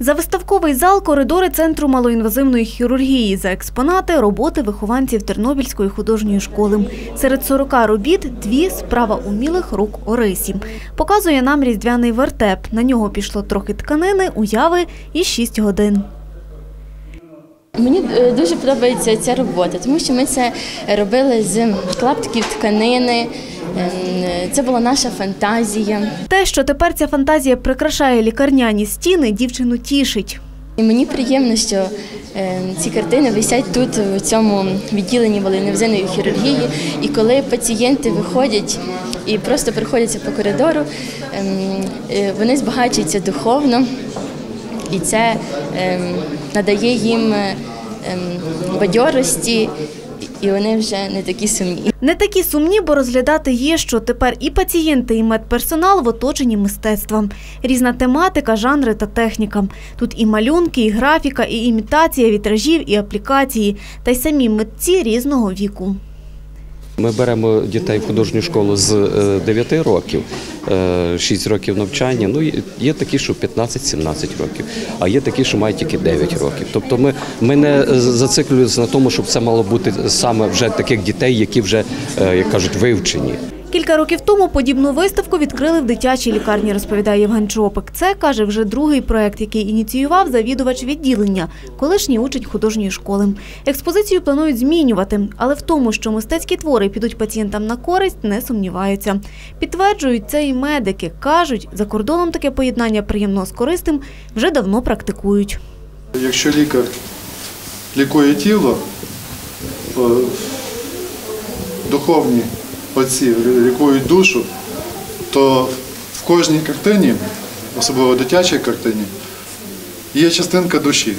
За виставковий зал коридори центру малоінвазивної хірургії. За експонати роботи вихованців Тернопільської художньої школи. Серед 40 робіт дві справа умілих рук Орисі. Показує нам різдвяний вертеп. На нього пішло трохи тканини, уяви і 6 годин. Мені е, дуже подобається ця робота, тому що ми це робили з клаптиків тканини. ем, Це була наша фантазія. Те, що тепер ця фантазія прикрашає лікарняні стіни, дівчину тішить. І мені приємно, що ем, ці картини висять тут, в цьому відділенні волейновзинної хірургії. І коли пацієнти виходять і просто приходяться по коридору, ем, е, вони збагачуються духовно, і це надає їм е, бадьорості, і вони вже не такі сумні. Не такі сумні, бо розглядати є, що тепер і пацієнти, і медперсонал в оточенні мистецтвом. Різна тематика, жанри та техніка. Тут і малюнки, і графіка, і імітація вітражів, і аплікації, та й самі митці різного віку. Ми беремо дітей в художню школу з е, 9 років, е, 6 років навчання. Ну, є- такі, що 15-17 років, а є такі, що мають тільки 9 років. Тобто ми, ми не зациклюємося на тому, щоб це мало бути саме вже таких дітей, які вже, е, як кажуть, вивчені. Кілька років тому подібну виставку відкрили в дитячій лікарні, розповідає Євген Чопик. Це, каже, вже другий проект, який ініціював завідувач відділення, колишній учень художньої школи. Експозицію планують змінювати, але в тому, що мистецькі твори підуть пацієнтам на користь, не сумніваються. Підтверджують це і медики. Кажуть, за кордоном таке поєднання приємного з користим вже давно практикують. Якщо лікар лікує тіло, духовні отці лікують душу, то в кожній картині, особливо дитячій картині, є частинка душі.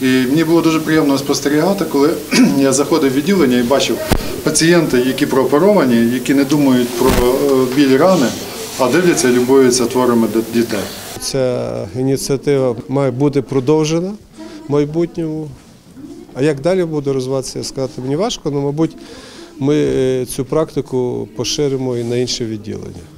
І мені було дуже приємно спостерігати, коли я заходив в відділення і бачив пацієнти, які прооперовані, які не думають про е, біль рани, а дивляться і любуються творами дітей. Ця ініціатива має бути продовжена в майбутньому. А як далі буде розвиватися, сказати мені важко, але, мабуть, ми е, цю практику поширимо і на інші відділення.